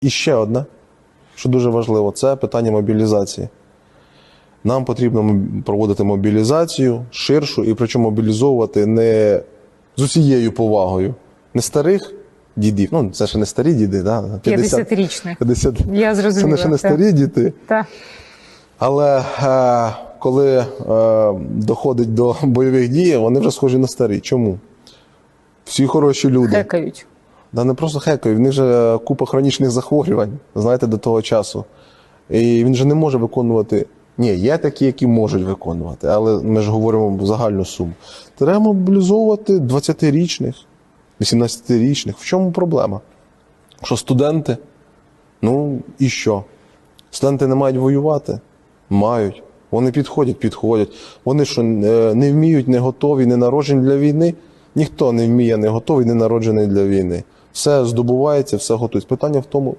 І ще одне, що дуже важливо, це питання мобілізації. Нам потрібно проводити мобілізацію ширшу і причому мобілізовувати не з усією повагою. Не старих дідів, ну це ще не старі діди, да? 50-річних. 50. Я Це зрозуміла. не ще не старі діти. Так. Але е, коли е, доходить до бойових дій, вони вже схожі на старі. Чому? Всі хороші люди. Хекають. Да не просто хекають, в них же купа хронічних захворювань, знаєте, до того часу. І він же не може виконувати. Ні, є такі, які можуть виконувати, але ми ж говоримо загальну суму. Треба мобілізовувати 20-річних, 18-річних. В чому проблема? Що студенти? Ну і що? Студенти не мають воювати? Мають. Вони підходять, підходять. Вони що, е, не вміють, не готові, не народжені для війни? Ніхто не вміє, не готовий, не народжений для війни. Все здобувається, все готується. Питання в тому,